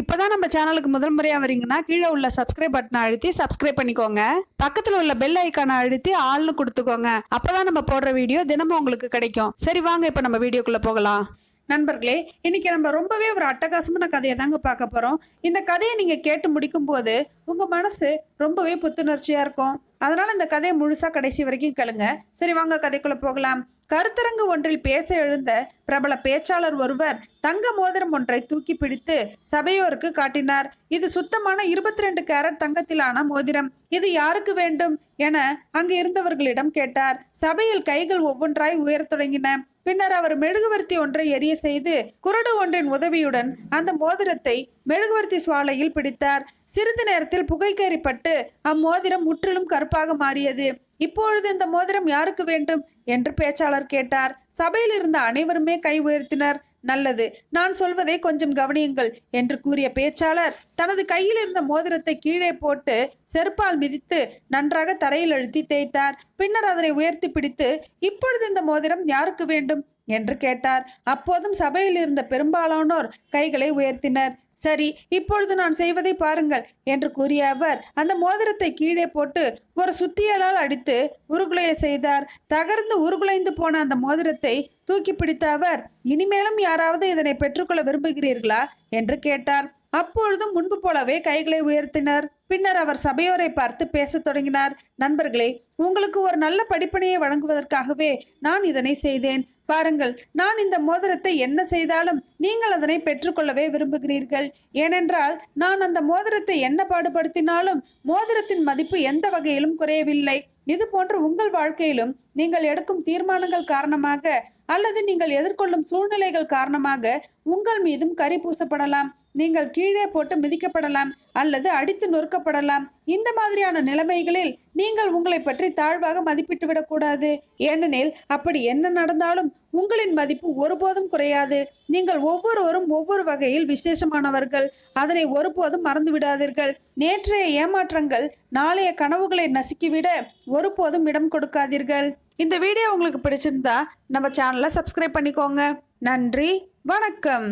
இப்போதான் நம்ம சேனலுக்கு முதல் முறையாக வரீங்கன்னா கீழே உள்ள சப்ஸ்கிரைப் பட்டனை அழுத்தி சப்ஸ்கிரைப் பண்ணிக்கோங்க. பக்கத்தில் உள்ள பெல் ஐக்கானை அழுத்தி ஆள்னு கொடுத்துக்கோங்க. அப்போதான் நம்ம போடுற வீடியோ தினமும் உங்களுக்கு கிடைக்கும். சரி வாங்க இப்போ நம்ம வீடியோக்குள்ளே போகலாம். நண்பர்களே இன்னைக்கு நம்ம ரொம்பவே ஒரு அட்டகாசமான கதையை தாங்க பார்க்க போகிறோம் இந்த கதையை நீங்கள் கேட்டு முடிக்கும் போது உங்கள் மனசு ரொம்பவே புத்துணர்ச்சியாக இருக்கும். அதனால் இந்த கதையை முழுசாக கடைசி வரைக்கும் கேளுங்க. சரி வாங்க கதைக்குள்ளே போகலாம். கருத்தரங்கு ஒன்றில் பேச எழுந்த பிரபல பேச்சாளர் ஒருவர் தங்க மோதிரம் ஒன்றை தூக்கி பிடித்து சபையோருக்கு காட்டினார். இது சுத்தமான இருபத்தி ரெண்டு கேரட் தங்கத்திலான மோதிரம். இது யாருக்கு வேண்டும் என அங்கு இருந்தவர்களிடம் கேட்டார். சபையில் கைகள் ஒவ்வொன்றாய் உயரத் தொடங்கின. பின்னர் அவர் மெழுகுவர்த்தி ஒன்றை எரிய செய்து குரடு ஒன்றின் உதவியுடன் அந்த மோதிரத்தை மெழுகுவர்த்தி சுவாலையில் பிடித்தார். சிறிது நேரத்தில் புகைக்கறிப்பட்டு அம்மோதிரம் முற்றிலும் கருப்பாக மாறியது. இப்பொழுது இந்த மோதிரம் யாருக்கு வேண்டும்? என்று பேச்சாளர் கேட்டார். சபையில் இருந்த அனைவருமே கை உயர்த்தினர். நல்லது. நான் சொல்வதை கொஞ்சம் கவனியுங்கள் என்று கூறிய பேச்சாளர் தனது கையில் இருந்த மோதிரத்தை கீழே போட்டு செருப்பால் மிதித்து நன்றாக தரையில் அழுத்தி தேய்த்தார். பின்னர் அதனை உயர்த்தி பிடித்து இப்பொழுது இந்த மோதிரம் யாருக்கு வேண்டும்? என்று கேட்டார். அப்போதும் சபையில் இருந்த பெரும்பாலானோர் கைகளை உயர்த்தினர். சரி இப்பொழுது நான் செய்வதை பாருங்கள் என்று கூறிய அவர் அந்த மோதிரத்தை கீழே போட்டு ஒரு சுத்தியலால் அடித்து உருகுலைய செய்தார். தகர்ந்து உருகுலைந்து போன அந்த மோதிரத்தை தூக்கி பிடித்த அவர் இனிமேலும் யாராவது இதனை பெற்றுக்கொள்ள விரும்புகிறீர்களா? என்று கேட்டார். அப்பொழுதும் முன்பு போலவே கைகளை உயர்த்தினர். பின்னர் அவர் சபையோரை பார்த்து பேசத் தொடங்கினார். நண்பர்களே உங்களுக்கு ஒரு நல்ல படிப்பினையை வழங்குவதற்காகவே நான் இதனை செய்தேன். பாருங்கள் நான் இந்த மோதிரத்தை என்ன செய்தாலும் நீங்கள் அதனை பெற்றுக்கொள்ளவே விரும்புகிறீர்கள். ஏனென்றால் நான் அந்த மோதிரத்தை என்ன பாடுபடுத்தினாலும் மோதிரத்தின் மதிப்பு எந்த வகையிலும் குறையவில்லை. இது போன்று உங்கள் வாழ்க்கையிலும் நீங்கள் எடுக்கும் தீர்மானங்கள் காரணமாக அல்லது நீங்கள் எதிர்கொள்ளும் சூழ்நிலைகள் காரணமாக உங்கள் மீதும் கரி பூசப்படலாம். நீங்கள் கீழே போட்டு மிதிக்கப்படலாம் அல்லது அடித்து நொறுக்கப்படலாம். இந்த மாதிரியான நிலைமைகளில் நீங்கள் உங்களை பற்றி தாழ்வாக மதிப்பிட்டு விடக்கூடாது. ஏனெனில் அப்படி என்ன நடந்தாலும் உங்களின் மதிப்பு ஒருபோதும் குறையாது. நீங்கள் ஒவ்வொருவரும் ஒவ்வொரு வகையில் விசேஷமானவர்கள். அதனை ஒருபோதும் மறந்து விடாதீர்கள் நேற்றைய ஏமாற்றங்கள் நாளைய கனவுகளை நசுக்கிவிட ஒருபோதும் இடம் கொடுக்காதீர்கள். இந்த வீடியோ உங்களுக்கு பிடிச்சிருந்தா நம்ம சேனலை சப்ஸ்கிரைப் பண்ணிக்கோங்க. நன்றி வணக்கம்.